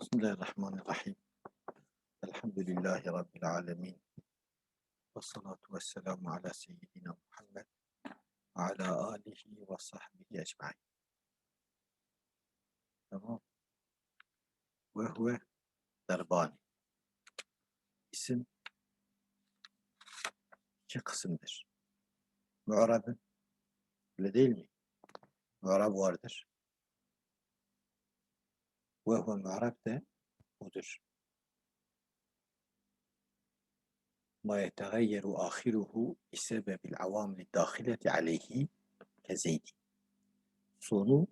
Bismillahirrahmanirrahim. Elhamdülillahi Rabbil alemin. Ve salatu ve selamu ala seyyidina Muhammed ve ala alihi ve sahbihi ecmain. Tamam. Ve huve derbani. İsim iki kısımdır. Mu'rabın öyle değil mi? Mu'rab vardır ve huvel Arap de budur. Ma yetegayyeru ahiruhu isebebil avamli dahileti aleyhi kezeydi. Sonu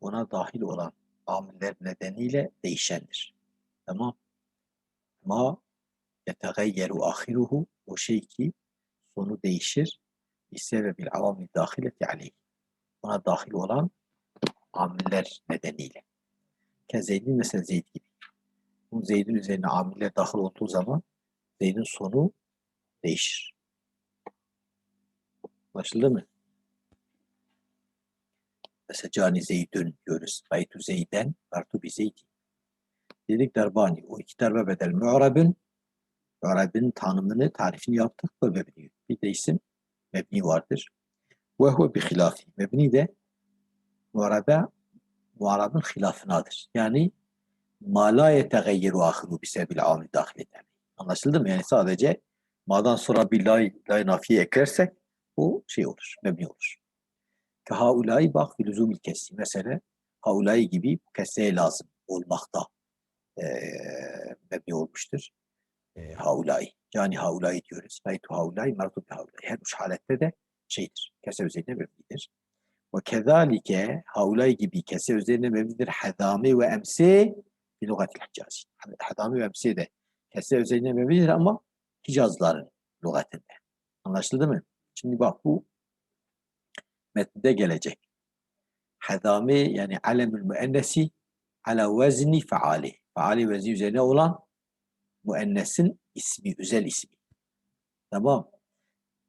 ona dahil olan amiller nedeniyle değişendir. Tamam. Ma yetegayyeru ahiruhu o şey ki sonu değişir. İsebebil avamli dahileti aleyhi. Ona dahil olan amiller nedeniyle. Kezeydin mesela Zeyd gibi. Bu Zeyd'in üzerine amiller dahil olduğu zaman Zeyd'in sonu değişir. Anlaşıldı mı? Mesela cani Zeydün diyoruz. Baytu Zeyden, Bartu bi Zeydi. Dedik darbani. O iki darbe bedel. Mu'rabın, Mu'rabın tanımını, tarifini yaptık ve mebni. Bir de isim mebni vardır. Ve huve bi hilafi. Mebni de mu'rabe, mu'rabın hilafınadır. Yani ma la yetegayyeru ahiru bi sebebil amil dahil eder. Anlaşıldı mı? Yani sadece ma'dan sonra bir lay, lay nafiye eklersek bu şey olur, mebni olur. Ki haulâi bak fi lüzumil kesri. Mesela haulâi gibi kesreye lazım olmakta eee mebni olmuştur. E, haulâi. Yani haulâi diyoruz. Feytu haulâi, mertu bi haulâi. Her üç halette de şeydir. Kese üzerine mebnidir. Ve kezalike haulâi gibi kese üzerine mebnidir. Hedami ve emsi fi lügatil hicazi. Hedami ve emsi de kese üzerine mebnidir ama Hicazların lügatinde. Anlaşıldı mı? Şimdi bak bu metnde gelecek. Hedami yani alemül müennesi ala vezni faali. Faali vezni üzerine olan müennesin ismi, özel ismi. Tamam.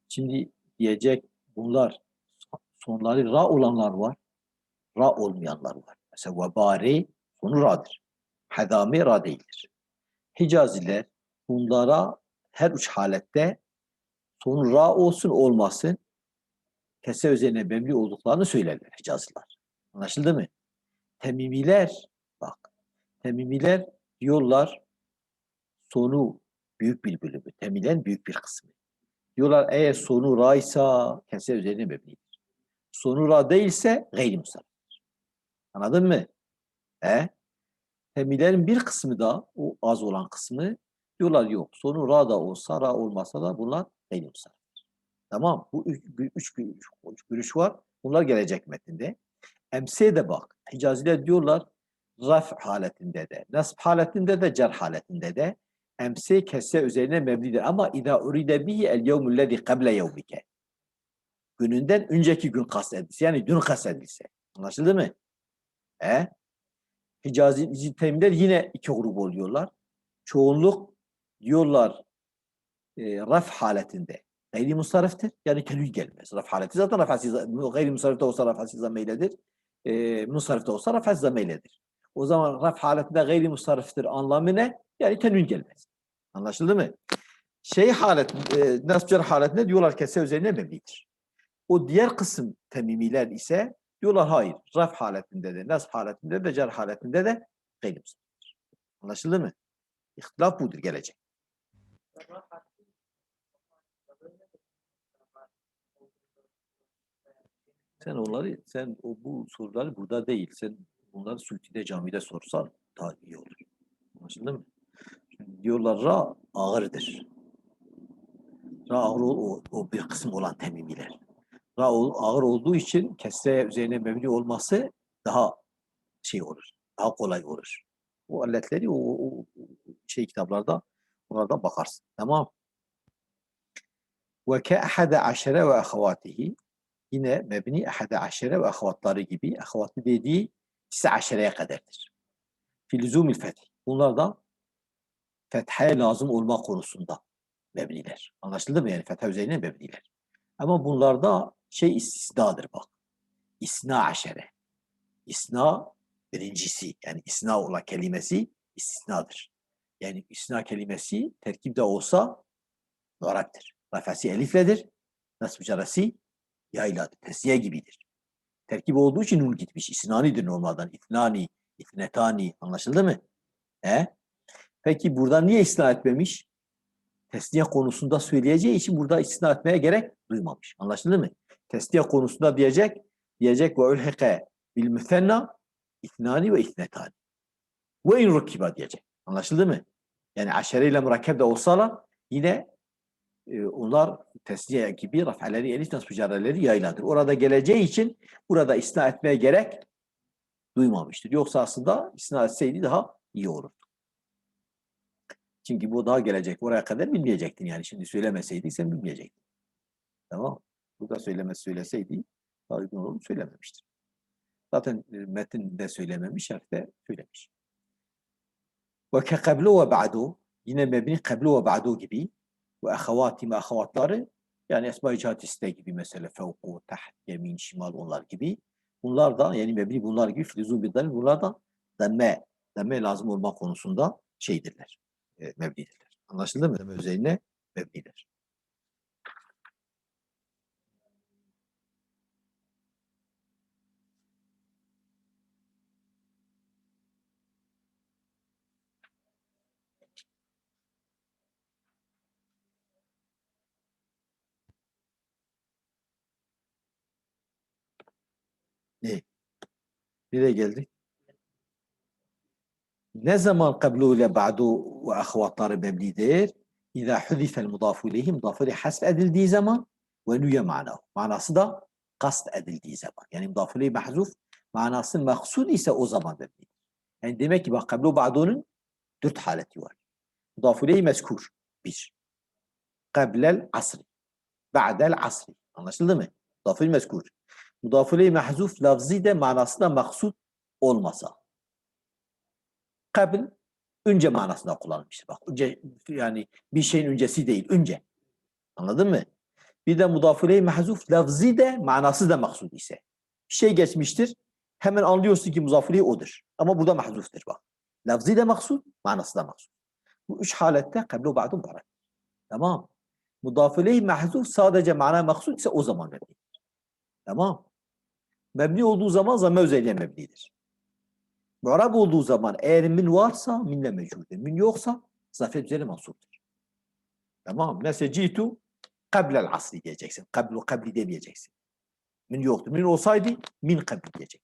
Şimdi diyecek bunlar sonları ra olanlar var. Ra olmayanlar var. Mesela vebari sonu ra'dır. Hedami ra değildir. Hicaziler bunlara her üç halette sonu ra olsun olmasın kese üzerine memli olduklarını söylerler Hicazlılar. Anlaşıldı mı? Temimiler bak Temimiler diyorlar sonu büyük bir bölümü. Temilen büyük bir kısmı. Diyorlar eğer sonu ra ise kese üzerine mebnidir. Sonu ra değilse gayri musarriftir. Anladın mı? E? Temilerin bir kısmı da o az olan kısmı diyorlar yok. Sonu da olsa ra olmasa da bunlar gayri musarriftir. Tamam. Bu üç, üç, üç, üç görüş var. Bunlar gelecek metninde. Emsi'ye de bak. Hicaziler diyorlar raf haletinde de, nasb haletinde de, cer haletinde de emsi kesse üzerine mebnidir. Ama idâ uride bihi el yevmüllezî kable yevmike. Gününden önceki gün kastedilse. Yani dün kastedilse. Anlaşıldı mı? E? Hicazi temimler yine iki grup oluyorlar. Çoğunluk diyorlar e, raf haletinde. Gayri musariftir. Yani tenvin gelmez. Raf haleti zaten rafasiz, gayri musarifte olsa rafasiz zameyledir. E, musarifte olsa rafasiz zameyledir. O zaman raf haletinde gayri musariftir anlamı ne? Yani tenvin gelmez. Anlaşıldı mı? Şey halet, e, nasbcar haletinde diyorlar kese üzerine mebnidir. O diğer kısım temimiler ise diyorlar hayır. Raf haletinde de, nasb haletinde de, cer haletinde de gayri musariftir. Anlaşıldı mı? İhtilaf budur gelecek. Sen onları, sen o bu soruları burada değil. Sen bunları Sültü'de camide sorsan daha iyi olur. Anlaşıldı mı? Diyorlar ra ağırdır. Ra ağır o, o bir kısım olan temimiler. Ağır olduğu için kesre üzerine mebni olması daha şey olur. Daha kolay olur. O aletleri o, o şey kitaplarda onlardan bakarsın. Tamam. Ve ke ahade aşere ve ahavatihi yine mebni ahade aşere ve ahavatları gibi ahavatı dediği ise aşereye kadardır. Filizumil fetih. Bunlar da fethaya lazım olma konusunda mebniler. Anlaşıldı mı? Yani fetha üzerine mebniler. Ama bunlarda şey istisnadır bak. İsna aşere. İsna Birincisi yani isna olan kelimesi istisnadır. Yani isna kelimesi terkipte olsa mu'rabdır. Rafası elifledir. Nasb carası yayladır. Tesniye gibidir. Terkip olduğu için nun gitmiş. İsnanidir normalden. İtnani, itnetani. Anlaşıldı mı? He? Peki burada niye isna etmemiş? Tesniye konusunda söyleyeceği için burada istina etmeye gerek duymamış. Anlaşıldı mı? Tesniye konusunda diyecek, diyecek ve ulhike bil müfenna itnani ve itnetani. Ve in rukiba diyecek. Anlaşıldı mı? Yani aşere ile murakkep de olsalar yine e, onlar tesniye gibi raf'aleri, elif nasb carreleri yayladır. Orada geleceği için burada isna etmeye gerek duymamıştır. Yoksa aslında isna etseydi daha iyi olurdu. Çünkü bu daha gelecek. Oraya kadar bilmeyecektin yani. Şimdi söylemeseydi sen bilmeyecektin. Tamam. Bu da söylemez söyleseydi daha uygun söylememiştir. Zaten e, metinde söylememiş, harfte söylemiş. Ve ke ve ba'du yine mebni kablu ve ba'du gibi ve ahavati ve ahavatları yani esma-i cihat iste gibi mesela fevku, taht, yemin, şimal onlar gibi bunlar da yani mebni bunlar gibi filizun bir bunlar da demme, demme lazım olma konusunda şeydirler e, mebnidirler. Anlaşıldı mı? Deme üzerine mebnidir. Ne? Nereye geldik? Ne zaman kablu ile ba'du ve ahvatları mebnidir? İza hudifel mudafu ileyhi ileyhi hasf edildiği zaman ve nüye manahu. Manası da kast edildiği zaman. Yani mudafu ileyhi mahzuf manası maksud ise o zaman mebnidir. Yani demek ki bak kablu ba'dunun dört haleti var. Mudafu ileyhi mezkur. Bir. Kablel asri. Ba'del asri. Anlaşıldı mı? İleyhi mezkur. Mudafu ileyhi mahzuf lafzi de manası da maksud olmasa kabl önce manasında kullanılmıştır. Bak önce yani bir şeyin öncesi değil, önce. Anladın mı? Bir de mudafule mahzuf lafzi de manası da maksud ise. Bir şey geçmiştir. Hemen anlıyorsun ki muzafile odur. Ama burada mahzuftur bak. Lafzi de maksud, manası da maksud. Bu üç halette kablu ba'du muharrem. Tamam. Mudafile mahzuf sadece mana maksud ise o zaman mebnidir. Tamam. Mebni olduğu zaman zamme özelliğe mebnidir. Mu'rab olduğu zaman eğer min varsa minle mecbudur. Min yoksa zafiyet üzerine mansuptur. Tamam. Mesela citu kablel asri diyeceksin. Kablu kabli demeyeceksin. Min yoktu. Min olsaydı min kabli diyecek.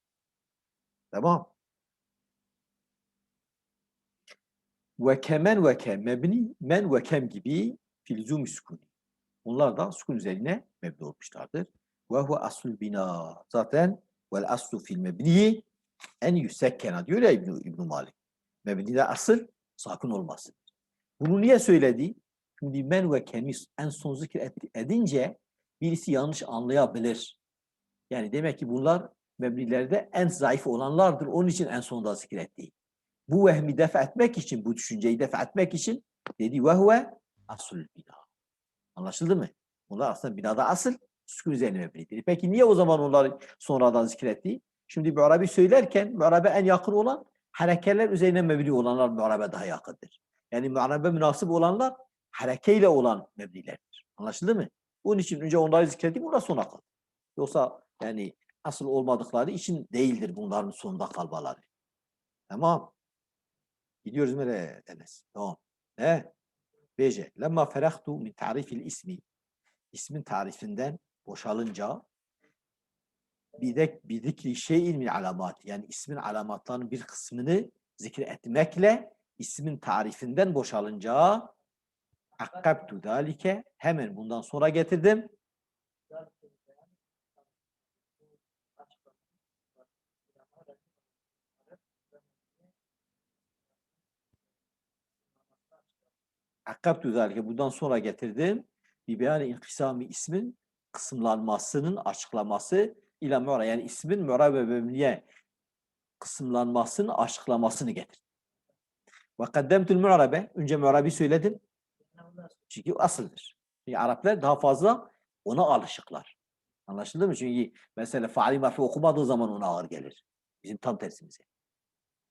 Tamam. Ve kemen ve kem mebni men ve kem gibi filzum sukuni. Bunlar da sukun üzerine mebni olmuşlardır. Ve huve aslul bina. Zaten vel aslu fil mebniyi en yüsekkena diyor ya İbn, İbn Malik. Mebnide asıl sakın olmasın. Bunu niye söyledi? Şimdi men ve kemis en son zikir edince birisi yanlış anlayabilir. Yani demek ki bunlar mebnilerde en zayıf olanlardır. Onun için en sonda zikretti. Bu vehmi def etmek için, bu düşünceyi def etmek için dedi ve huve asıl bina. Anlaşıldı mı? Bunlar aslında binada asıl sükun üzerine mebnidir. Peki niye o zaman onları sonradan zikretti? Şimdi mu'rabi söylerken mu'rabe en yakın olan harekeler üzerine mebni olanlar mu'rabe daha yakındır. Yani mu'rabe münasip olanlar harekeyle olan mebnilerdir. Anlaşıldı mı? Bunun için önce onları zikredeyim, ondan sonra kal. Yoksa yani asıl olmadıkları için değildir bunların sonunda kalmaları. Tamam. Gidiyoruz nereye Enes? Tamam. Ne? Bece. Lemma ferahtu min tarifil ismi. İsmin tarifinden boşalınca bidek bidikli şeyin min alamat yani ismin alamatlarının bir kısmını zikretmekle ismin tarifinden boşalınca akkabtu dalike hemen bundan sonra getirdim. Akkabtu dalike bundan sonra getirdim. Bir beyan inkisami ismin kısımlanmasının açıklaması ile mu'ra yani ismin mu'ra ve memniye kısımlanmasının açıklamasını getir. Ve kaddemtul mu'rabe önce mu'rabi söyledim. Çünkü asıldır. Çünkü Araplar daha fazla ona alışıklar. Anlaşıldı mı? Çünkü mesela faali marfi okumadığı zaman ona ağır gelir. Bizim tam tersimize.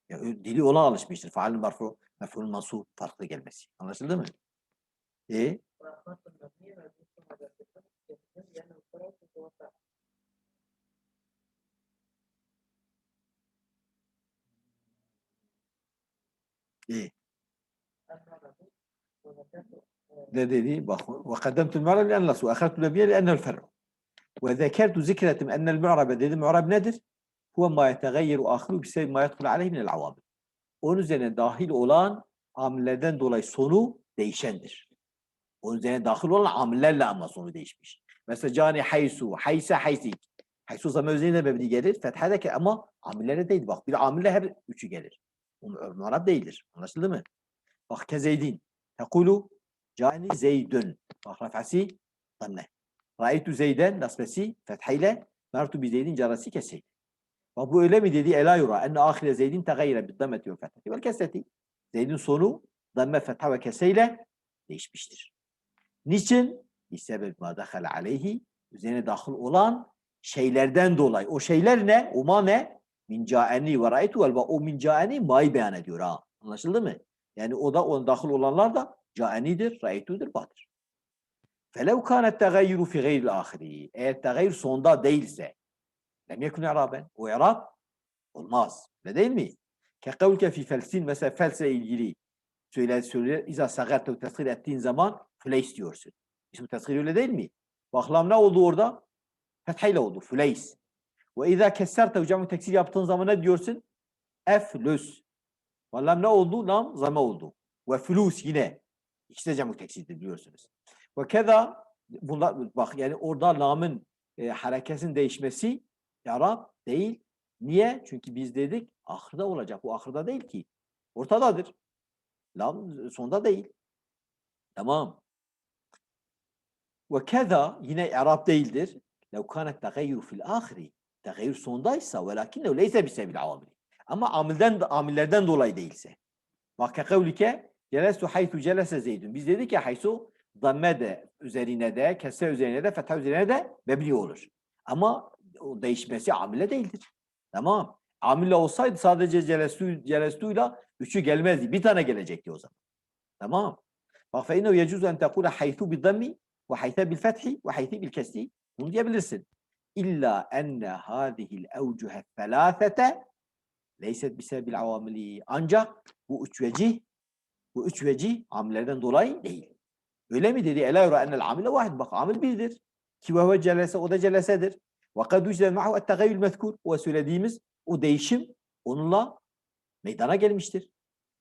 Ya, dili ona alışmıştır. Faalin marfu, mef'ulün mansub farklı gelmesi. Anlaşıldı mı? E İyi. المعرب وذكرت ده دي دي بخ- وقدمت المعرب لأن الأصل وأخذت المبنية لأنه الفرع وذكرت ذكرة أن المعرب dedi معرب nedir? هو ما يتغير آخره بسبب ما يدخل عليه من العوامل. Onun üzerine dahil olan amillerden dolayı sonu değişendir. Onun üzerine dahil olan amillerle ama sonu değişmiş. Mesela cani haysu, hayse haysik. Haysu zaman üzerine mebni gelir. Fethedeki ama amillere değil. Bak bir amille her üçü gelir. O mu'rab değildir. Anlaşıldı mı? Bak kezeydin. Tekulu cani zeydün. Bak rafası damme. Ra'aytu zeyden nasbesi fethayla mertu bi zeydin carası keseydi. Bak bu öyle mi dedi? Ela yura enne ahire zeydin tegayyire bid dammeti ve fethati vel kesreti. Zeydin sonu damme fetha ve keseyle değişmiştir. Niçin? Bisebeb ma dahale aleyhi üzerine dahil olan şeylerden dolayı. O şeyler ne? O ma ne? Min ca'eni ve ra'ituvel ve o min ca'eni ma'yı beyan ediyor ha. Anlaşıldı mı? Yani o da on dahil olanlar da ca'enidir, ra'itudur, badır. Felev kânet tegayyuru fi gayril ahiri. Eğer tegayyur sonda değilse lem yekun i'raben. O i'rab olmaz. Öyle değil mi? Ke kavlke fi felsin mesela felse ilgili söyle söyle izah sagartev tesir ettiğin zaman fleys diyorsun. İsmi tesir öyle değil mi? Baklam ne oldu orada? Fethayla oldu. Fleys. Ve izâ kesserte hocam teksir yaptığın zaman ne diyorsun? Eflüs. Vallahi ne oldu? Lam zame oldu. Ve flus yine. İkisi de cemu teksirdir biliyorsunuz. Ve keda bunlar bak yani orada lamın e, harekesinin değişmesi yarab değil. Niye? Çünkü biz dedik ahırda olacak. Bu ahırda değil ki. Ortadadır. Lam sonda değil. Tamam. Ve keda yine Arap değildir. Lev kanet tagayyur fil ahiri. Tehir sondaysa velakinne leyse bisebil amil. Ama amilden amillerden dolayı değilse. Bak kavlike celesu haythu celese zeydun. Biz dedik ya haythu damme de üzerine de kese üzerine de fetha üzerine de mebni olur. Ama o değişmesi amile değildir. Tamam. Amile olsaydı sadece celesu celestuyla üçü gelmezdi. Bir tane gelecekti o zaman. Tamam. Bak fe innehu yecuzu en tekule haythu bi dammi ve haytha bil fethi ve haythi bil kesri. Bunu diyebilirsin. İlla enne hâzihil evcuhe felâfete leyset bisebil avamili. Ancak bu üç vecih, bu üç vecih amillerden dolayı değil. Öyle mi dedi? Ela yura ennel amile vahid. Bak amil birdir. Ki ve celese, o da celesedir. Ve kad yücden ma'hu ettegayyül mezkur. O söylediğimiz o değişim onunla meydana gelmiştir.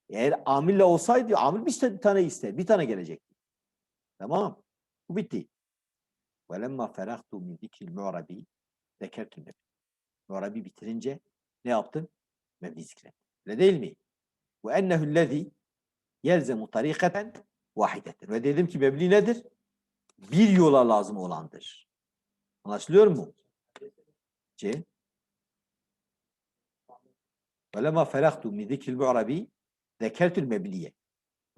Eğer amille olsaydı amil bir tane ister. Bir tane gelecekti. Tamam. Bu bitti. وَلَمَّا فَرَغْتُ مِنْ ذِكْرِ الْمُعْرَبِي ذَكَرْتُ النَّبِي Mu'rabi bitirince ne yaptım? Mebni zikrettim. Öyle değil mi? وَاَنَّهُ الَّذ۪ي يَلْزَمُ طَر۪يقَةً vahidetir. Ve dedim ki mebni nedir? Bir yola lazım olandır. Anlaşılıyor mu? C. وَلَمَا فَرَغْتُ مِنْ ذِكْرِ الْمُعْرَبِي ذَكَرْتُ الْمَبْنِيَ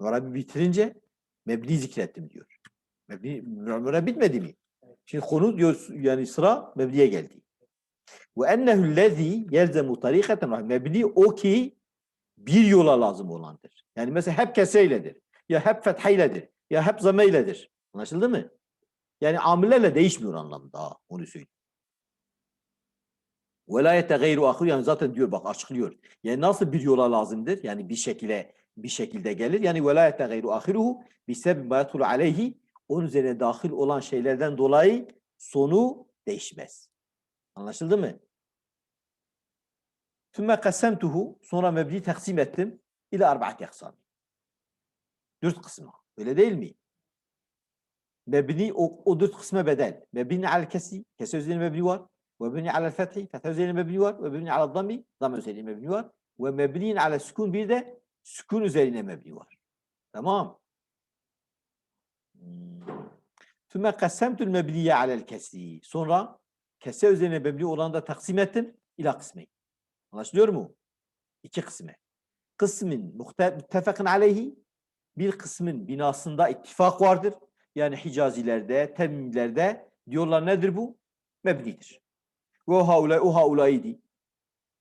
Mu'rabi bitirince mebni zikrettim diyor. Mebni, mu'rabi bitmedi mi? Şimdi konu diyor yani sıra mebniye geldi. Ve ennehu lezi yelzemu tarikaten mebni o ki bir yola lazım olandır. Yani mesela hep keseyledir. Ya hep fethayledir. Ya hep zameyledir. Anlaşıldı mı? Yani amillerle değişmiyor anlamda. Onu söyleyeyim. Velayete gayru ahir yani zaten diyor bak açıklıyor. Yani nasıl bir yola lazımdır? Yani bir şekilde bir şekilde gelir. Yani velayete gayru ahiruhu bisebbi ma yatul aleyhi onun üzerine dahil olan şeylerden dolayı sonu değişmez. Anlaşıldı mı? Tümme kassemtuhu sonra mebni taksim ettim ile arba'ati aksam. Dört kısma. Öyle değil mi? Mebni o, o dört kısma bedel. Mebni alel kesi, kesi üzerine mebni var. Ve mebni alel fethi, fetha üzerine mebni var. Ve mebni alel dammi, damme üzerine mebni var. Ve mebni alel sükun bir de sükun üzerine mebni var. Tamam. Füme kassemtül mebliye alel kesi. Sonra kese üzerine mebni olanı da taksim ettim ila kısmı. Anlaşılıyor mu? İki kısmı. Kısmin muttefakın aleyhi bir kısmın binasında ittifak vardır. Yani Hicazilerde, Temimlerde diyorlar nedir bu? Mebnidir. Ve o haulay, o haulaydi.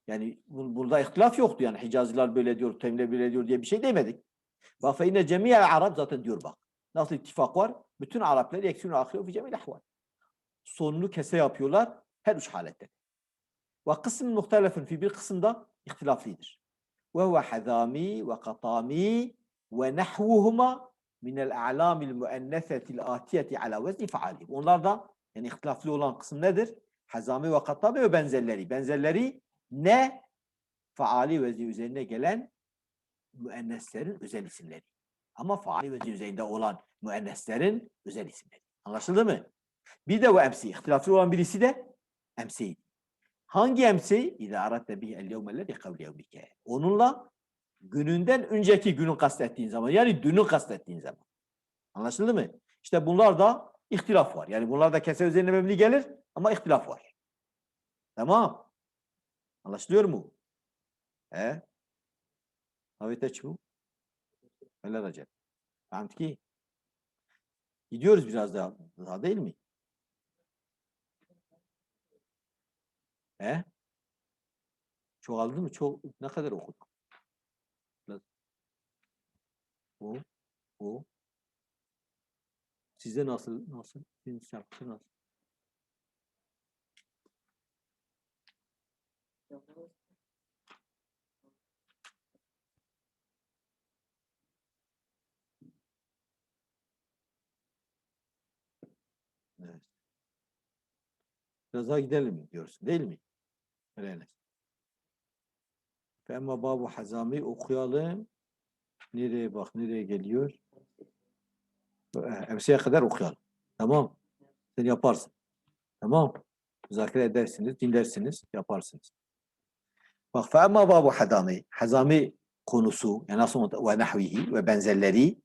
Yani burada ihtilaf yoktu yani Hicaziler böyle diyor, Temimler böyle diyor diye bir şey demedik. Ve fe inne cemiyel Arap zaten diyor bak. Nasıl ittifak var? Bütün Araplar yeksün ahire fi cemil ahval. Sonunu kese yapıyorlar her üç halette. Ve kısım muhtelefin fi bir kısımda ihtilaflidir. Ve huve hazami ve katami ve nahvuhuma min el a'lamil muennesetil atiyeti ala vezni faali. Onlar da yani ihtilafli olan kısım nedir? Hazami ve katami ve benzerleri. Benzerleri ne? Faali vezni üzerine gelen müenneslerin özel isimleri. Ama faali vezni üzerinde olan müenneslerin özel isimleri. Anlaşıldı mı? Bir de o emsi. İhtilafli olan birisi de emsi. Hangi emsi? İzâ aratte bihi el yevmellezi kavli yevmike. Onunla gününden önceki günü kastettiğin zaman yani dünü kastettiğin zaman. Anlaşıldı mı? İşte bunlar da ihtilaf var. Yani bunlar da kese üzerine mebni gelir ama ihtilaf var. Tamam. Anlaşılıyor mu? He? Havete çu. Öyle Recep. Fahmt ki? Gidiyoruz biraz daha, daha değil mi? He? Çoğaldı mı? Çok, ne kadar okuduk? O, o. Sizde nasıl, nasıl? Sizin nasıl? Evet. Biraz daha gidelim mi diyorsun değil mi? Öyle. Fema babu hazami okuyalım. Nereye bak nereye geliyor? Eh, Emsiye kadar okuyalım. Tamam. Sen yaparsın. Tamam. Müzakere edersiniz, dinlersiniz, yaparsınız. Bak fema babu hazami. Hazami konusu yani nasıl ve nahvihi ve benzerleri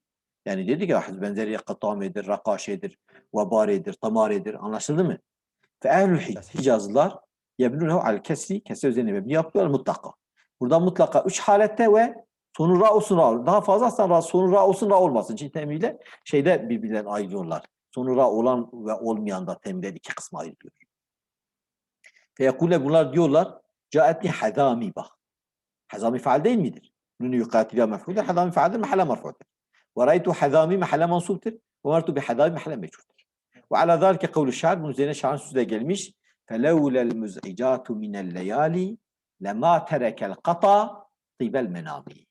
yani dedik ya benzeri katamedir, rakaşedir, vabaridir, tamaridir. Anlaşıldı mı? Fe ehlül Hicaz, Hicazlılar yebnunehu al kesri, kesre üzerine mebni yapıyorlar mutlaka. Burada mutlaka üç halette ve sonu ra olsun ra. Daha fazla ra, sonu ra olsun ra olmasın. Çünkü temile şeyde birbirlerine ayırıyorlar. Sonu ra olan ve olmayan da temile iki kısma ayrılıyor. Feyekule bunlar diyorlar caetli hazami bak. Hazami faal değil midir? Nunu yukatila mef'uldir. Hazami faaldir, mahalle marfu'dur. Ve raytu hazami mahalle mansubtir. Ve martu bi hazami mahalle meçhuldir. Ve ala zâlike kavlu şair. Bunun üzerine şairin sözü de gelmiş. فَلَوْلَا الْمُزْعِجَاتُ مِنَ اللَّيَالِ لَمَا تَرَكَ الْقَطَى طِبَ الْمَنَامِ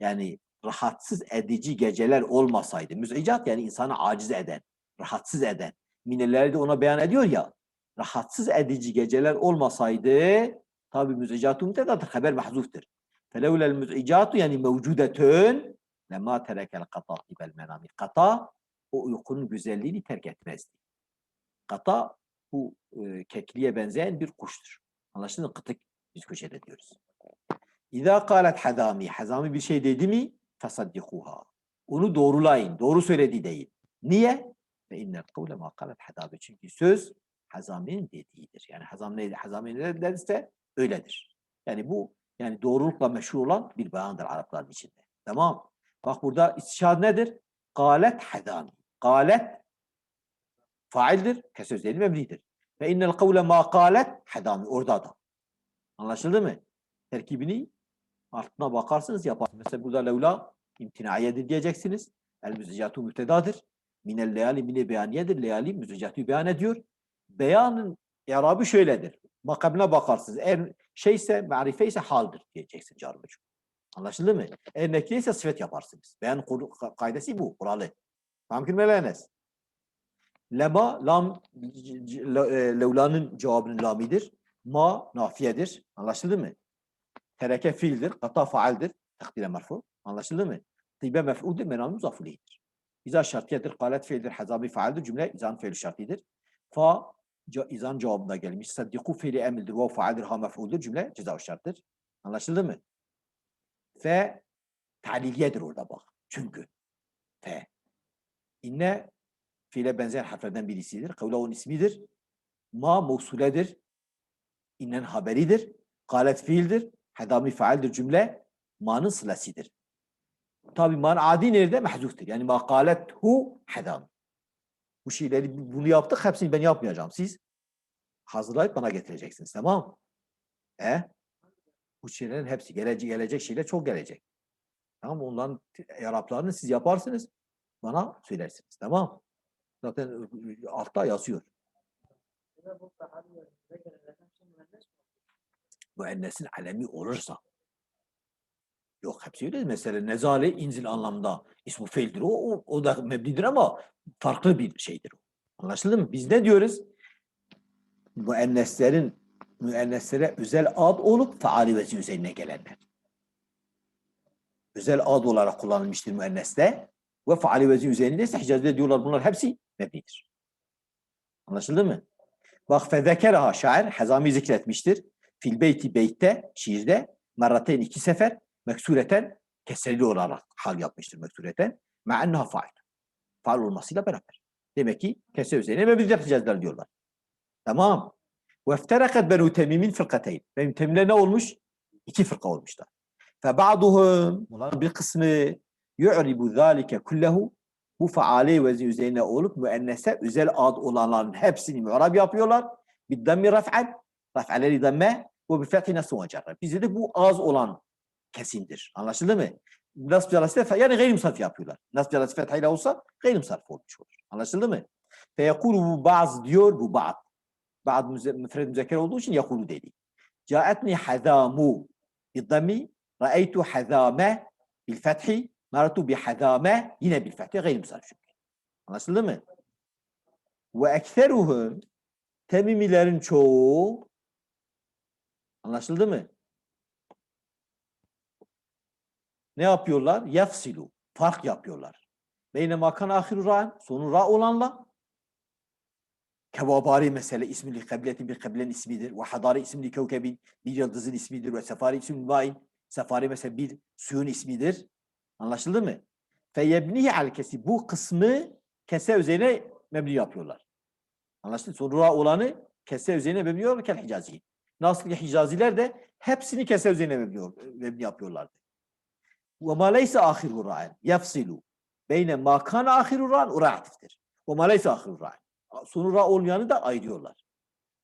Yani rahatsız edici geceler olmasaydı. Müz'icat yani insanı aciz eden, rahatsız eden. Minelleri de ona beyan ediyor ya. Rahatsız edici geceler olmasaydı tabi müz'icatu mütedadır. Haber mahzuftur. فَلَوْلَا الْمُزْعِجَاتُ yani mevcudetün لَمَا تَرَكَ الْقَطَى طِبَ الْمَنَامِ Kata o uykunun güzelliğini terk etmezdi. Kata bu e, kekliğe benzeyen bir kuştur. Anlaşıldı mı? Kıtık biz kuş ediyoruz. İza kalet hazami, hazami bir şey dedi mi? Fesaddikuha. Onu doğrulayın. Doğru söyledi değil. Niye? Ve innel kavle ma kalet hazami. Çünkü söz hazaminin dediğidir. Yani hazam neydi? Hazami ne derse öyledir. Yani bu yani doğrulukla meşhur olan bir beyandır Arapların içinde. Tamam. Bak burada istişhad nedir? Galet hazami. Galet faildir. Kesözleri mebnidir. Ve innel kavle ma galet hazami. Orada da. Anlaşıldı mı? Terkibini altına bakarsınız yaparsınız. Mesela burada levla imtinaiyedir diyeceksiniz. El müzecatu mütedadır. Minel leyali mine beyaniyedir. Leyali müzecatu beyan ediyor. Beyanın irabı şöyledir. Makabına bakarsınız. Eğer şeyse, marife ise haldir diyeceksin meçhul. Anlaşıldı mı? Eğer nekre ise sıfet yaparsınız. Beyan kaidesi bu, kuralı. Mümkün mü Enes? Lema, lam, e, levlanın cevabının lamidir. Ma, nafiyedir. Anlaşıldı mı? Tereke fiildir, kata faaldir. Takdire merfu. Anlaşıldı mı? Tibe mef'uldir, menam muzafulidir. İza şartiyedir, kalet fiildir, hazabi faaldir. Cümle izan fiil şartidir. Fa, izan cevabında gelmiş. Saddiku fiili emildir, vav faaldir, ha mef'uldur. Cümle ceza şarttır. Anlaşıldı mı? Fe, taliliyedir orada bak. Çünkü. Fe. İnne fiile benzer harflerden birisidir. Kavlavun ismidir. Ma mevsuledir. İnnen haberidir. Galet fiildir. Hedami faaldir cümle. Ma'nın sılasidir. Tabi man adi nerede? Mahzuftur. Yani ma galet hu hedam. Bu şeyleri bunu yaptık. Hepsini ben yapmayacağım. Siz hazırlayıp bana getireceksiniz. Tamam? E? Bu şeylerin hepsi gelecek gelecek şeyler çok gelecek. Tamam mı? Onların Araplarını siz yaparsınız bana söylersiniz. Tamam Zaten altta yazıyor. Bu Müennesin alemi olursa. Yok hepsi öyle. Mesela nezale inzil anlamda ismu feildir. O, o, o da mebnidir ama farklı bir şeydir. Anlaşıldı mı? Biz ne diyoruz? Bu Müenneslerin müenneslere özel ad olup faalibesi üzerine gelenler. Özel ad olarak kullanılmıştır müenneste ve faali vezi üzerinde ise Hicaz'da diyorlar bunlar hepsi mebnidir. Anlaşıldı mı? Bak fezekeraha şair Hazami zikretmiştir. Fil beyti beytte, şiirde merrateyn iki sefer meksureten kesreli olarak hal yapmıştır meksureten. Ma enneha fail. Fail olmasıyla beraber. Demek ki kesre üzerine biz yapacağızlar diyorlar. Tamam. Ve ifterakat benu temimin fırkateyn. Benim temimler ne olmuş? İki fırka olmuşlar. Fe ba'duhum bunların bir kısmı yu'ribu zâlike kullehu bu faali vezi üzerine olup müennese özel ad olanların hepsini mü'rab yapıyorlar. Bir dammi raf'an raf'aleri damme ve bir fethi nasıl cerre. Bizde de bu az olan kesimdir. Anlaşıldı mı? Nasb yarası yani gayri musarf yapıyorlar. Nasb yarası fethayla olsa gayri musarf olmuş olur. Anlaşıldı mı? Feyekulu bu bazı diyor bu ba'd. Ba'd müfred müzekker olduğu için yakulu dedi. Caetni hazamu biddami ra'eytu hazame bil fethi maratu bi hazame yine bil fethi gayri musarf çünkü. Anlaşıldı mı? Ve ekseruhum temimilerin çoğu anlaşıldı mı? Ne yapıyorlar? Yafsilu. Fark yapıyorlar. Beyne makan ahiru ra'an sonu ra olanla Kevabari mesele ismi li kebletin bir keblenin ismidir. Ve hadari ismi li kevkebin bir yıldızın ismidir. Ve sefari ismi bain. Sefari mesela bir suyun ismidir. Anlaşıldı mı? Feyebnihi al kesi. Bu kısmı kese üzerine mebni yapıyorlar. Anlaşıldı? Sonra olanı kese üzerine mebni yapıyorlar. Kel hicazi. Nasıl ki hicaziler de hepsini kese üzerine mebni, yapıyorlardı. Ve ma leyse ahiru ra'in. Yafsilu. Beyne ma kana ahiru ra'in. O ra'atiftir. Ve ma leyse ahiru ra'in. Sonu ra olmayanı da ayırıyorlar.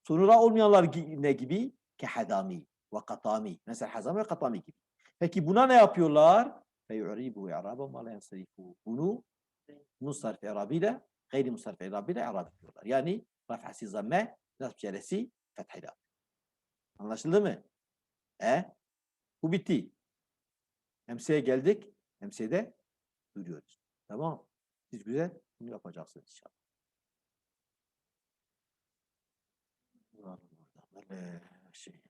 Sonu olmayanlar ne gibi? Ke hadami ve katami. Mesela hazami ve katami gibi. Peki buna ne yapıyorlar? Feyu'ribu i'raba ma la yansarifu. Bunu musarf i'rabıyla gayri musarf i'rabıyla i'rab yapıyorlar. Yani raf'asi zamme nasb ceresi fethayla. Anlaşıldı mı? E? Bu bitti. Emsiye geldik. Emsiyede duruyoruz. Tamam. Siz güzel bunu yapacaksınız inşallah. Böyle şey.